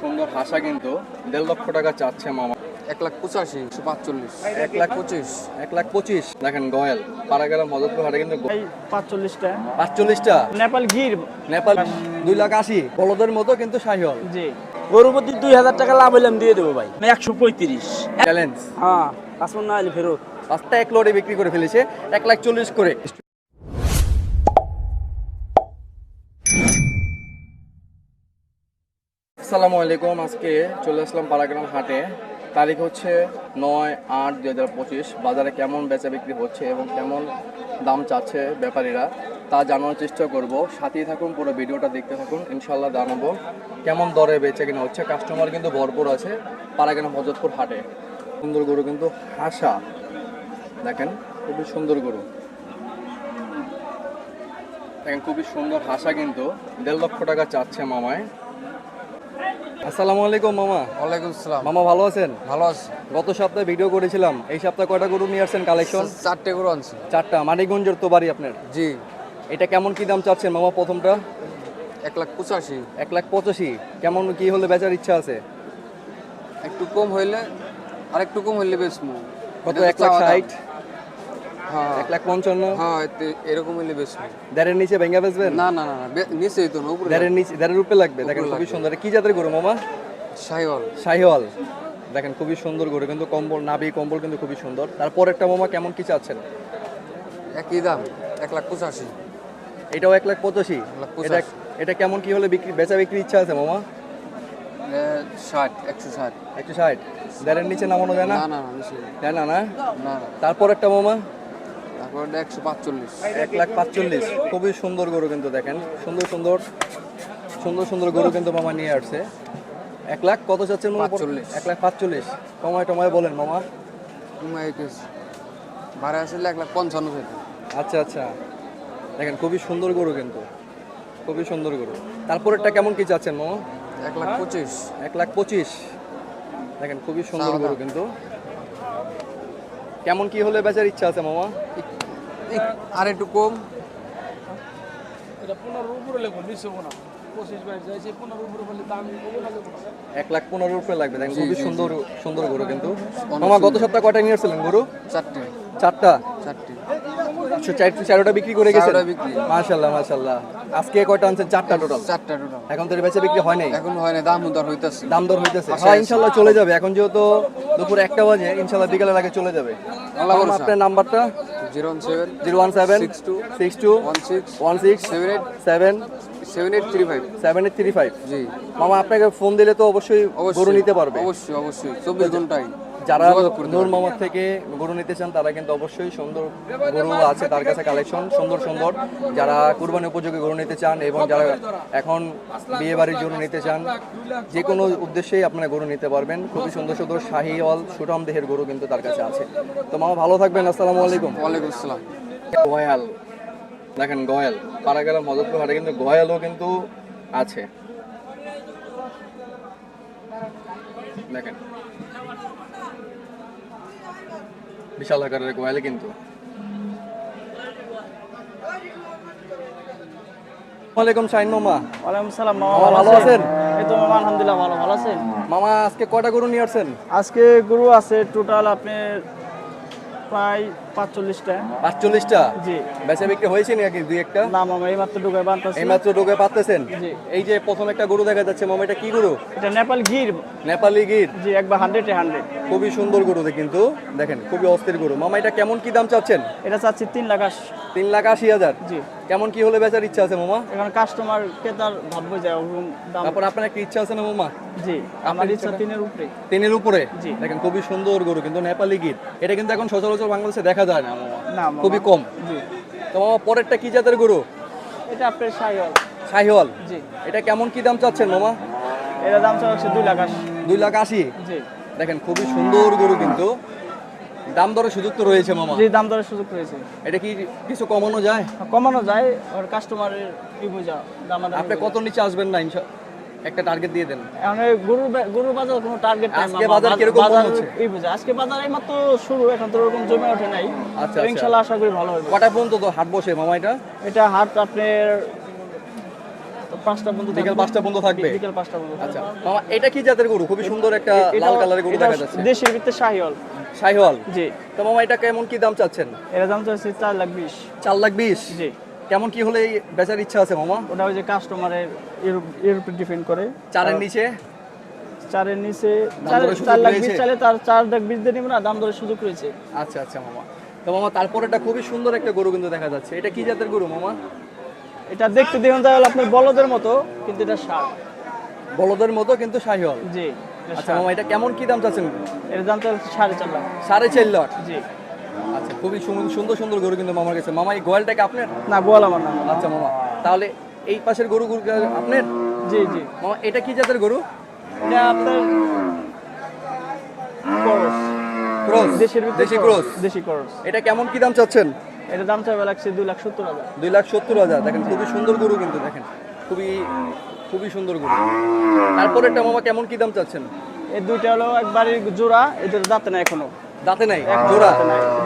সুন্দর হাসা কিন্তু দেড় লক্ষ টাকা চাচ্ছে মামা। এক লাখ পঁচাশি একশো পাঁচচল্লিশ। এক লাখ পঁচিশ। এক লাখ পঁচিশ। দেখেন গয়েল পাড়াগ্রাম মদতপুর হাটে কিন্তু পাঁচচল্লিশটা। পাঁচচল্লিশটা? নেপাল গির নেপাল দুই লাখ আশি। বলদের মতো কিন্তু শাহিওয়াল। জি। গরুর প্রতি দুই হাজার টাকা লাভ হইলাম দিয়ে দেবো ভাই। একশো পঁয়ত্রিশ। চ্যালেঞ্জ হ্যাঁ কাশ্মীর না হলে ফেরত। পাঁচটা এক লটে বিক্রি করে ফেলেছে এক লাখ চল্লিশ করে। আসসালামু আলাইকুম। আজকে চলে আসলাম পাড়াগ্রাম হাটে। তারিখ হচ্ছে নয় আট দুই হাজার পঁচিশ। বাজারে কেমন বেচা বিক্রি হচ্ছে এবং কেমন দাম চাচ্ছে ব্যাপারীরা, তা জানানোর চেষ্টা করব। সাথেই থাকুন, পুরো ভিডিওটা দেখতে থাকুন। ইনশাল্লাহ জানাব কেমন দরে বেচে কিনা হচ্ছে। কাস্টমার কিন্তু ভরপুর আছে পাড়াগ্রাম হজরতপুর হাটে। সুন্দর গরু কিন্তু হাসা। দেখেন, খুবই সুন্দর গরু। দেখেন, খুবই সুন্দর হাসা কিন্তু। দেড় লক্ষ টাকা চাচ্ছে মামায়। আসসালামু আলাইকুম মামা। ওয়ালাইকুম আসসালাম। মামা ভালো আছেন? ভালো আছি। গত সপ্তাহে ভিডিও করেছিলাম। এই সপ্তাহে কয়টা গরু নিয়ে আসছেন কালেকশন চারটে করে আনছি। চারটা। মানিকগঞ্জের তো বাড়ি আপনার। জি। এটা কেমন কি দাম চাচ্ছেন মামা প্রথমটা? এক লাখ পঁচাশি। এক লাখ পঁচাশি। কেমন কি হলে বেচার ইচ্ছা আছে? একটু কম হইলে আর একটু কম হইলে বেশ কত এক লাখ ষাট? এক লাখ পঞ্চান্ন। হ্যাঁ এতে- এরকম হইলে বেশ দেড়ের নিচে ভেঙে বেচবেন? না না না নিচেই তো না উপরে দেড়ের নিচে দেড়ের উপরে লাগবে দেখেন খুবই সুন্দর। কি জাতের গরু মামা? শাহিওয়াল শাহিওয়াল দেখেন খুবই সুন্দর গরু কিন্তু কম্বল নাভি কম্বল কিন্তু খুবই সুন্দর। তারপর একটা মামা কেমন কি চাচ্ছেন? একই দাম এক লাখ পঁচাশি। এটাও এক লাখ পঁচাশি? এটা এটা কেমন কি হলে বিক্রি বেচা বিক্রির ইচ্ছা আছে মামা? ষাট একশো ষাট। একশো ষাট। দেড়ের নিচে নামানো যায় না না? না না। তারপর একটা মামা? একশো পাঁচচল্লিশ। এক লাখ পাঁচচল্লিশ। খুবই সুন্দর গরু কিন্তু দেখেন। সুন্দর সুন্দর সুন্দর সুন্দর গরু কিন্তু মামা নিয়ে আসছে। এক লাখ কত চাচ্ছেন মামা? পাঁচচল্লিশ। এক লাখ পাঁচচল্লিশ। কমায় টমায় বলেন মামা। একুশ ভাড়া আসলে এক লাখ পঞ্চান্ন আচ্ছা আচ্ছা। দেখেন খুবই সুন্দর গরু কিন্তু। খুবই সুন্দর গরু। তারপরেরটা কেমন কি চাচ্ছেন মামা? এক লাখ পঁচিশ। এক লাখ পঁচিশ। দেখেন খুবই সুন্দর গরু কিন্তু। কেমন কি হলে বেচার ইচ্ছা আছে মামা? আর একটু কম এটা পনেরো উপরে লেখো নিচে না পঁচিশ বাইশ যাইছে পনেরো উপরে বলে দাম এক লাখ পনেরো রুপে লাগবে দেখেন খুবই সুন্দর সুন্দর গরু কিন্তু। মামা গত সুন্দর। কয়টা নিয়ে আসছিলেন গরু? চারটে। চারটা? চারটে। আচ্ছা, চারোটা বিক্রি করে বিক্রি। মাশাল্লাহ মাশাল্লাহ আজকে কয়টা আনছেন? চারটা টোটাল চারটা টোটাল এখন তো এর বেচা বিক্রি হয় নাই? এখন হয় না দাম দর হইতাছে। দাম দর হইতেছে। হ্যাঁ। ইনশাল্লাহ চলে যাবে। এখন যেহেতু দুপুর একটা বাজে ইনশাল্লাহ বিকালের আগে চলে যাবে। আপনার নাম্বারটা? Zero one seven zero one seven six two six two one six one six seven eight seven seven eight three five seven eight three five জি। মামা আপনাকে ফোন দিলে তো অবশ্যই অবশ্যই নিতে পারবে। অবশ্যই অবশ্যই। চব্বিশ ঘন্টায়। যারা নূর। মামার থেকে গরু নিতে চান তারা কিন্তু অবশ্যই সুন্দর গরু আছে তার কাছে কালেকশন সুন্দর সুন্দর। যারা কুরবানি উপযোগী গরু নিতে চান এবং যারা এখন বিয়ে বাড়ির জন্য নিতে চান যে কোনো উদ্দেশ্যেই আপনারা গরু নিতে পারবেন। খুবই সুন্দর সুন্দর শাহিওয়াল সুঠাম দেহের গরু কিন্তু তার কাছে আছে। তো মামা ভালো থাকবেন আসসালামু আলাইকুম। ওয়ালাইকুম আসসালাম। গয়াল। দেখেন গয়াল। পাড়াগ্রাম মদতপুর হাটে কিন্তু গয়ালও কিন্তু আছে। দেখেন। বিশাল আকারের কোয়েল কিন্তু। ওয়ালাইকুম শাহিন মামা। ওয়ালাইকুম সালাম মামা ভালো আছেন? এই তো মামা আলহামদুলিল্লাহ ভালো ভালো আছেন? মামা আজকে কয়টা গরু নিয়ে আসছেন? আজকে গরু আছে টোটাল আপনি প্রায় পাঁচচল্লিশটা। পাঁচচল্লিশটা? জি। বেচা বিক্রি হয়েছে নাকি দুই একটা? না মামা এই মাত্র ঢুকে বানতেছি। এই মাত্র ঢুকে পাচ্তেছেন জি। এই যে প্রথম একটা গরু দেখা যাচ্ছে মামা এটা কি গরু? এটা নেপাল গির। নেপালি গির। জি একবার হান্ড্রেডে হান্ড্রেড। খুবই সুন্দর গরু কিন্তু। দেখেন খুবই অস্থির গরু। মামা এটা কেমন কি দাম চাচ্ছেন? এটা চাচ্ছি লাখ লাখ আশি হাজার? জি। কেমন কি হলে বেচার ইচ্ছা আছে মামা? এখন কাস্টমার ক্রেতার ভাববে যে ওরকম দাম। তারপর আপনার একটা ইচ্ছা আছে না মামা? জি আমার ইচ্ছা তিনের উপরে। তিনের উপরে? দেখেন খুবই সুন্দর গরু কিন্তু নেপালি গির। এটা কিন্তু এখন সচরাচর বাংলাদেশে দেখা যায় না মামা। খুবই কম। জি। তো মামা পরেরটা কি জাতের গরু? এটা আপনার সাইল শাহিওয়াল জি। এটা কেমন কি দাম চাচ্ছেন মামা? এটা দাম চাচ্ছে দুই লাখ আশি। দুই লাখ আশি? জি। দেখেন খুবই সুন্দর গরু কিন্তু। দাম দরের সুযোগ তো রয়েছে মামা। জি দাম দরের সুযোগ রয়েছে। এটা কি কিছু কমানো যায়? কমানো যায় আর কাস্টমারের কি বোঝা? দাম আপনি কত নিচে আসবেন না ইনশা একটা টার্গেট দিয়ে দেন। এই গরুর গরুর বাজার কোনো টার্গেট নাই আজকে বাজার বাজ- কীরকম হচ্ছে? এই বোঝা আজকে বাজার এই মাত্র শুরু এখন তো ওরকম জমে ওঠে নাই। আচ্ছা, আচ্ছা। আশা করি ভালো হবে। কটা পর্যন্ত তো হাট বসে মামা এটা? এটা হাট আপনার পাঁচটা বিকেল পাঁচটা পর্যন্ত থাকবে? বিকেল পাঁচটা আচ্ছা। মামা এটা কি জাতের গরু? খুবই সুন্দর একটা লাল কালারের গরু দেখা যাচ্ছে। দেশের ভিতরে শাহিওয়াল। শাহিওয়াল? জি। তো মামা এটা কেমন কি দাম চাচ্ছেন? এর দাম তো হচ্ছে চার লাখ বিশ। চার লাখ বিশ? জি। কেমন কি হলে বেচার ইচ্ছা আছে মামা? ওটা ওই যে কাস্টমারের এর উপর ডিপেন্ড করে। চারের নিচে? চারের নিচে চার লাখ বিশ চালে তার চার লাখ বিশ দিয়ে না দাম দরের সুযোগ রয়েছে। আচ্ছা আচ্ছা মামা। তো মামা তারপর এটা খুবই সুন্দর একটা গরু কিন্তু দেখা যাচ্ছে। এটা কি জাতের গরু মামা? এটা দেখতে দেখুন তাহলে আপনার বলদের মতো কিন্তু এটা সার। বলদের মতো কিন্তু শাহিওয়াল জি আচ্ছা মামা এটা কেমন কি দাম চাচ্ছেন? এর দাম তো সাড়ে চার লাখ। সাড়ে চার লাখ। জি। আচ্ছা খুবই সুন্দর সুন্দর গরু কিন্তু মামার কাছে। মামা এই গোয়ালটাকে আপনার? না গোয়াল আমার না আচ্ছা মামা তাহলে এই পাশের গরু গরু আপনার? জি জি। মামা এটা কি জাতের গরু? এটা আপনার করস। ক্রস? দেশের দেশি ক্রস। দেশি করস। এটা কেমন কি দাম চাচ্ছেন? এটা দাম চাইবে লাগছে দুই লাখ সত্তর হাজার। দুই লাখ সত্তর হাজার। দেখেন খুবই সুন্দর গরু কিন্তু দেখেন। খুবই খুবই সুন্দর গরু। তারপরে এটা মামা কেমন কি দাম চাচ্ছেন? এই দুইটা হলো একবারই জোড়া এদের দাঁতে না এখনও। দাঁতে নাই এখনও জোড়া?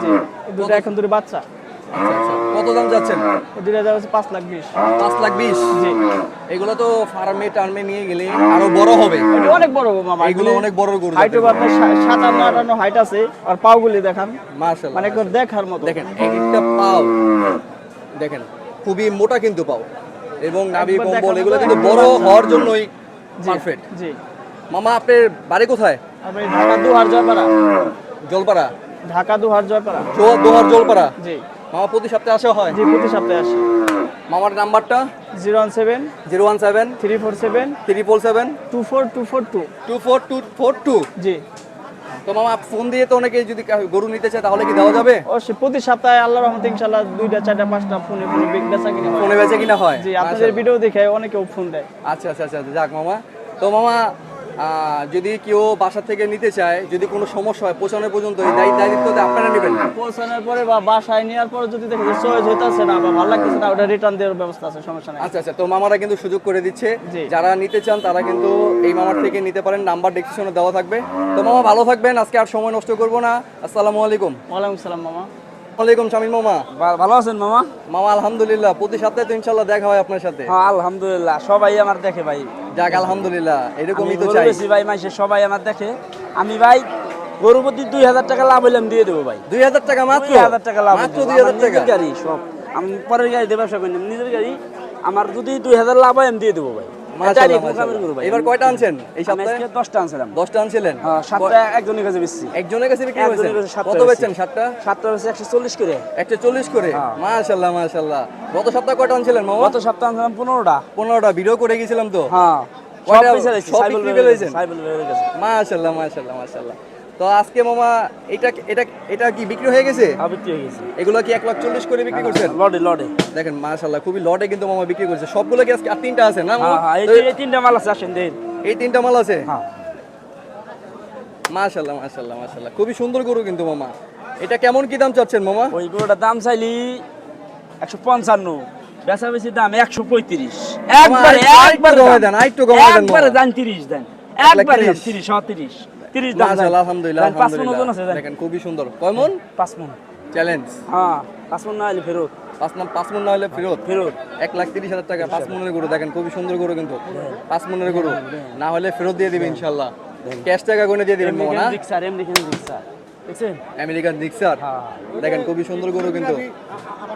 জি। দুটো এখন দুটো বাচ্চা। আচ্ছা আচ্ছা। কত দাম চাচ্ছেন এই দাম হচ্ছে পাঁচ লাখ বিশ। পাঁচ লাখ বিশ? জি। এগুলো তো ফার্মে টার্মে নিয়ে গেলে আরও বড় হবে। অনেক বড় মামা এগুলো অনেক বড় গরু হাইট আপনার সা- সাতান্ন আটান্ন হাইট আছে আর দেখান। মার্শাল মানে একদম দেখার মতো। দেখেন একটা পাও। দেখেন খুবই মোটা কিন্তু পাও। এবং নাভি কম্বল এগুলো কিন্তু বড় হওয়ার জন্যই জি, পারফেক্ট জি। মামা আপনার বাড়ি কোথায়? আপনি ঢাকা জয়পাড়া। জলপাড়া? ঢাকা দুহার জয়পাড়া জো- দোহার জলপাড়া? জি। মামা প্রতি সপ্তাহে আসা হয়? জি প্রতি সপ্তাহে আসি। মামার নাম্বারটা? Zero one seven zero one seven three four seven three four seven two four two four two. Two four two four two? জি। তো মামা ফোন দিয়ে তো অনেকে যদি গরু নিতে চায় তাহলে কি দেওয়া যাবে? অবশ্যই প্রতি সপ্তাহে আল্লাহ রহমতে ইনশাল্লাহ দুইটা চারটা পাঁচটা ফোনে ফোনে বেচা কিনে ফোনে বেচে কিনা হয়। জি আপনাদের ভিডিও দেখে অনেকেও ফোন দেয়। আচ্ছা আচ্ছা আচ্ছা যাক মামা। তো মামা যদি কেউ বাসা থেকে নিতে চায় যদি কোনো সমস্যা হয় পৌঁছানো পর্যন্ত এই দায়িত্ব আপনারা নেবেন পৌঁছানোর পরে বা বাসায় নেওয়ার পরে যদি দেখে যে চয়েস হইতেছে না বা ভালো লাগতেছে না ওটা রিটার্ন দেওয়ার ব্যবস্থা আছে সমস্যা নাই। আচ্ছা আচ্ছা তো মামারা কিন্তু সুযোগ করে দিচ্ছে। যারা নিতে চান তারা কিন্তু এই মামার থেকে নিতে পারেন। নাম্বার ডিসক্রিপশনে দেওয়া থাকবে। তো মামা ভালো থাকবেন। আজকে আর সময় নষ্ট করব না। আসসালামু আলাইকুম। ওয়ালাইকুম সালাম মামা। ওয়ালাইকুম শামিম মামা। ভালো আছেন মামা? মামা আলহামদুলিল্লাহ। প্রতি সপ্তাহে তো ইনশাল্লাহ দেখা হয় আপনার সাথে। হ্যাঁ আলহামদুলিল্লাহ। সবাই আমার দেখে ভাই। যাক আলহামদুলিল্লাহ এরকমই তো চাই। ভাই মাসে সবাই আমার দেখে। আমি ভাই গরু প্রতি দুই হাজার টাকা লাভ হইলাম দিয়ে দেবো ভাই। দুই হাজার টাকা মাত্র? দুই হাজার টাকা লাভ মাত্র দুই হাজার টাকা? গাড়ি সব। আমি পরের গাড়িতে ব্যবসা করি নিজের গাড়ি আমার যদি দুই হাজার লাভ হয় আমি দিয়ে দেবো ভাই। মাশাআল্লাহ, মাশাআল্লাহ। এবার কয়টা আনছেন এই সপ্তাহে? আনছিলাম। আনছিলেন? হ্যাঁ, সাতটা একজনের কাছে বেশি একজনের কাছে বিক্রি একজনের করেছেন কাছে সাতটা কত বেচছেন সাতটা? সাতটা বেশি একশো চল্লিশ করে। একটা চল্লিশ করে? হ্যাঁ। মাশাল্লাহ গত সপ্তাহে কয়টা আনছিলেন মামা? গত সপ্তাহে আনছিলাম পনেরোটা। পনেরোটা ভিডিও করে গেছিলাম তো। হ্যাঁ। কয়টা- সব বিক্রি তো আজকে মামা এটা এটা এটা কি বিক্রি হয়ে গেছে? হ্যাঁ, বিক্রি হয়ে গেছে। এগুলো কি এক লাখ চল্লিশ করে বিক্রি করছেন? লডে লডে। দেখেন মাশাল্লাহ খুবই লটে কিন্তু মামা বিক্রি করছে। সবগুলো কি আজকে আর তিনটা আছে না মামা? হ্যাঁ হ্যাঁ এই তো এই তিনটা মাল আছে আসেন দেন। এই তিনটা মাল আছে? হ্যাঁ। মাশাল্লাহ মাশাল্লাহ মাশাল্লাহ খুবই সুন্দর গরু কিন্তু মামা। এটা কেমন কি দাম চাচ্ছেন মামা? ওই গরুটার দাম চাইলি একশো পঞ্চান্ন বেচা বেশি দাম একশো পঁয়ত্রিশ। একবারে আরেকটু একবারে কমায় দেন, আরেকটু কমায় দেন, একবারে মামা। দেন তিরিশ দেন লাখ একবারে তিরিশ। তিরিশ হ্যাঁ তিরিশ তিরিশ দাম দেন। আলহামদুলিল্লাহ পাঁচ মণ ওজন আছে। দেখেন খুবই সুন্দর। কয় মন? পাঁচ মন। চ্যালেঞ্জ হ্যাঁ পাঁচ মন না হলে ফেরত। পাঁচ মন পাঁচ মন না হলে ফেরত। ফেরত। এক লাখ তিরিশ হাজার টাকা পাঁচ মনের গরু দেখেন খুবই সুন্দর গরু কিন্তু। পাঁচ মনের গরু। না হলে ফেরত দিয়ে দিবে ইনশাল্লাহ। ক্যাশ টাকা গুনে দিয়ে দিবেন আমেরিকান রিক্সার হ্যাঁ। দেখেন খুবই সুন্দর গরু কিন্তু।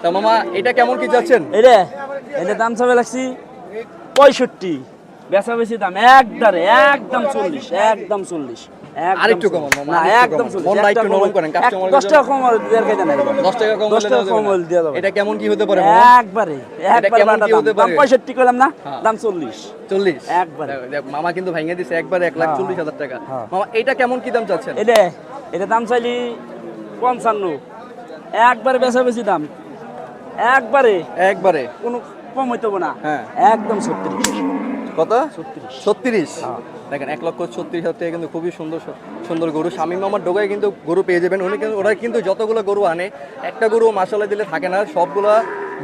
তা মামা এটা কেমন কি যাচ্ছেন? এটা এটা দাম চাবে লাগছি পঁয়ষট্টি। বেচা বেশি দাম একদারে একদম চল্লিশ একদম চল্লিশ। আরেকটু কমান, না, একদম মনটা একটু নরম করেন, কাস্টমার দশ টাকা কম আর দেড় নাই এবার। দশ টাকা কম দশ হলে টাকা কম যাবে হলে দেওয়া না। যাবে। এটা কেমন কি হতে পারে একবারে একবারে কেমন কি হতে পারে? পঁয়ষট্টি করলাম না হ্যাঁ। দাম চল্লিশ চল্লিশ একবারে। দেখ, দেখ, মামা কিন্তু ভেঙে দিছে একবারে এক লাখ হ্যাঁ, চল্লিশ হাজার টাকা হ্যাঁ। মামা এটা কেমন কি দাম চাচ্ছেন এটা এটা দাম চাইলি পঞ্চান্ন একবারে বেচা বেশি দাম একবারে একবারে কোনো কম হইতে না হ্যাঁ। একদম ছত্রিশ কত? ছত্রিশ। হ্যাঁ। দেখেন এক লক্ষ ছত্রিশ হাজার কিন্তু খুবই সুন্দর সুন্দর গরু। স্বামী মামার ডোগায় কিন্তু গরু পেয়ে যাবেন। উনি কিন্তু ওরা কিন্তু যতগুলো গরু আনে একটা গরু মাসালা দিলে থাকে না। সবগুলা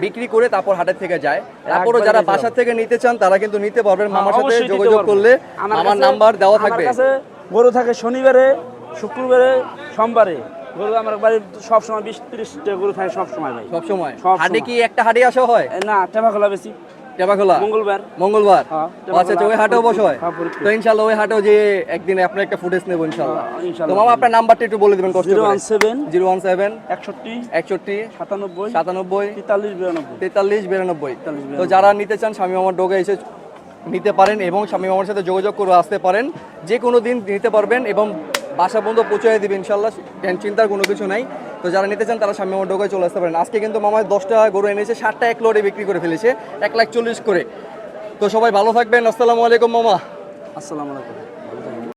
বিক্রি করে তারপর হাটের থেকে যায়। তারপরও যারা বাসা থেকে নিতে চান তারা কিন্তু নিতে পারবেন। মামার সাথে যোগাযোগ করলে আমার নাম্বার দেওয়া থাকবে। গরু থাকে শনিবারে শুক্রবারে সোমবারে। গরু আমার বাড়ির সব সময় বিশ ত্রিশটা গরু থাকে সব সময় ভাই। সব সময় হাটে কি একটা হাটে আসা হয়? না বেশি। টেপাখোলা মঙ্গলবার। মঙ্গলবার? আচ্ছা আচ্ছা ওই হাটেও বসে হয়? তো ইনশাল্লাহ ওই হাটেও যে একদিন আপনার একটা ফুটেজ নেব ইনশাল্লাহ। তো মামা আপনার নাম্বারটা একটু বলে দিবেন কষ্ট zero one seven zero one seven একষট্টি একষট্টি সাতানব্বই সাতানব্বই তেতাল্লিশ বিরানব্বই। তেতাল্লিশ বিরানব্বই। তো যারা নিতে চান স্বামী মামার ডোগে এসে নিতে পারেন এবং স্বামী মামার সাথে যোগাযোগ করে আসতে পারেন। যে কোনো দিন নিতে পারবেন এবং বাসা পর্যন্ত পৌঁছে দিবে ইনশাল্লাহ চিন্তার কোনো কিছু নাই। তো যারা নিতে চান তারা সামনে ডোকায় চলে আসতে পারেন। আজকে কিন্তু মামায় দশটা গরু এনেছে ষাটটা এক লোডে বিক্রি করে ফেলেছে, এক লাখ চল্লিশ করে। তো সবাই ভালো থাকবেন। আসসালামু আলাইকুম, মামা। আসসালামু আলাইকুম।